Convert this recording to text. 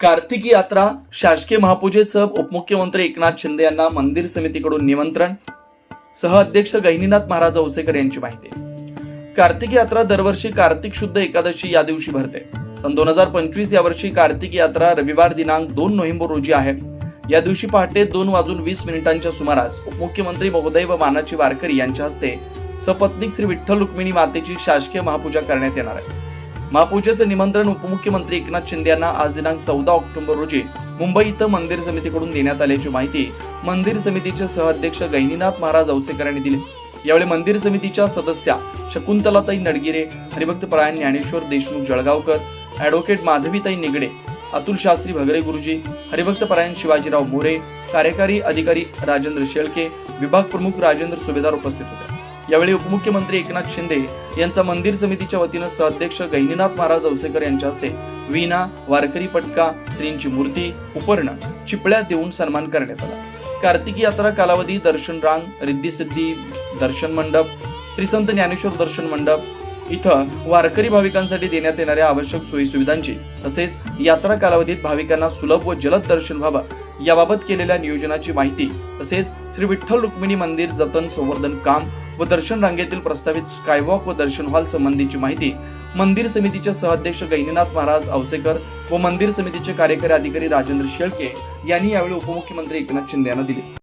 कार्तिकी यात्रा शासकीय महापूजेचं उपमुख्यमंत्री एकनाथ शिंदे यांना मंदिर समितीकडून निमंत्रण. सह अध्यक्ष गहिनीनाथ महाराज औसेकर यांची माहिती. कार्तिकी यात्रा दरवर्षी कार्तिक शुद्ध एकादशी या दिवशी भरते. सन दोन हजार पंचवीस या वर्षी कार्तिकी यात्रा रविवार दिनांक दोन नोव्हेंबर रोजी आहे. या दिवशी पहाटे दोन वाजून वीस मिनिटांच्या सुमारास उपमुख्यमंत्री महोदय व मानाची वारकरी यांच्या हस्ते सपत्नीक श्री विठ्ठल रुक्मिणी मातेची शासकीय महापूजा करण्यात येणार आहे. महापूजेचं निमंत्रण उपमुख्यमंत्री एकनाथ शिंदे यांना आज दिनांक चौदा ऑक्टोबर रोजी मुंबई इथं मंदिर समितीकडून देण्यात आल्याची माहिती मंदिर समितीचे सहअध्यक्ष गैनीनाथ महाराज औसेकर यांनी दिली. यावेळी मंदिर समितीच्या सदस्या शकुंतलाताई नडगिरे हरिभक्त परायण ज्ञानेश्वर देशमुख जळगावकर ॲडव्होकेट माधवीताई निगडे अतुल शास्त्री भगरे गुरुजी हरिभक्त परायण शिवाजीराव मोरे कार्यकारी अधिकारी राजेंद्र शेळके विभाग प्रमुख राजेंद्र सुभेदार उपस्थित होते. यावेळी उपमुख्यमंत्री एकनाथ शिंदे यांचा मंदिर समितीच्या वतीनं सहअध्यक्ष गहिनीनाथ महाराज औसेकर यांच्या हस्ते वीणा वारकरी पटका श्रींची मूर्ती उपर्ण चिपळ्या देऊन सन्मान करण्यात आला. कार्तिकी यात्रा कालावधी दर्शन रांग रिद्धी सिद्धी दर्शन मंडप श्री संत ज्ञानेश्वर दर्शन मंडप इथं वारकरी भाविकांसाठी देण्यात येणाऱ्या आवश्यक सोयी सुविधांची तसेच यात्रा कालावधीत भाविकांना सुलभ व जलद दर्शन व्हावं याबाबत केलेल्या नियोजनाची माहिती तसेच श्री विठ्ठल रुक्मिणी मंदिर जतन संवर्धन काम व दर्शन रांगेतील प्रस्तावित स्कायवॉक व दर्शन हॉल संबंधीची माहिती मंदिर समितीचे सहअध्यक्ष गैनीनाथ महाराज अवसेकर व मंदिर समितीचे कार्यकारी अधिकारी राजेंद्र शेळके यांनी यावेळी उपमुख्यमंत्री एकनाथ शिंदे यांना दिली.